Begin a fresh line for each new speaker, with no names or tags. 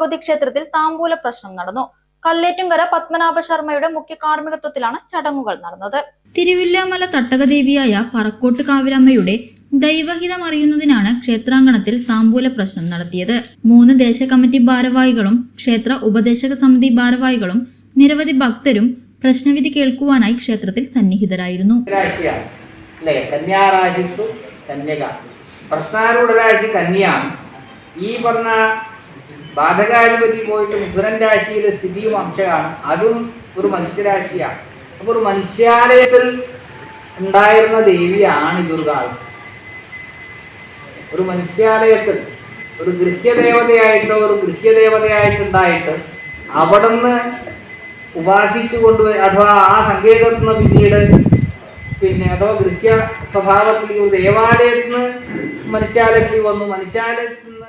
ഭഗവതി ക്ഷേത്രത്തിൽ താമ്പൂല പ്രശ്നം നടന്നു. കല്ലേറ്റുംകര പത്മനാഭ ശർമ്മയുടെ മുഖ്യ കാർമ്മികത്വത്തിലാണ് ചടങ്ങുകൾ നടന്നത്. തിരുവില്ലാമല തട്ടകദേവിയായ പറക്കോട്ട് കാവിലമ്മയുടെ ദൈവഹിതം അറിയുന്നതിനാണ് ക്ഷേത്രാങ്കണത്തിൽ താമ്പൂല പ്രശ്നം നടത്തിയത്. മൂന്ന് ദേശ കമ്മിറ്റി ഭാരവാഹികളും ക്ഷേത്ര ഉപദേശക സമിതി ഭാരവാഹികളും നിരവധി ഭക്തരും പ്രശ്നവിധി കേൾക്കുവാനായി ക്ഷേത്രത്തിൽ സന്നിഹിതരായിരുന്നു.
കന്യാരാശിസ്തു കന്യക. പ്രശ്നാരൂഢ രാശി കന്യാണ് ഈ പറഞ്ഞ ബാധകാധിപതി പോയിട്ട് മിഥുനൻ രാശിയിലെ സ്ഥിതിയും അംശമാണ്. അതും ഒരു മനുഷ്യരാശിയാണ്. അപ്പോൾ ഒരു മനുഷ്യാലയത്തിൽ ഉണ്ടായിരുന്ന ദേവിയാണ് ഈ ഒരു മനുഷ്യാലയത്തിൽ ഒരു ഗൃഹ്യദേവതയായിട്ടോ ഒരു ഗൃഹ്യദേവതയായിട്ടുണ്ടായിട്ട് അവിടുന്ന് ഉപാസിച്ചു കൊണ്ട് അഥവാ ആ സങ്കേതത്തിൽ നിന്ന് പിന്നീട് പിന്നെ അഥവാ ഗൃഹ്യ സ്വഭാവത്തിൽ ദേവാലയത്തിൽ നിന്ന് മനുഷ്യാലയത്തിൽ വന്നു. മനുഷ്യാലയത്തിൽ നിന്ന്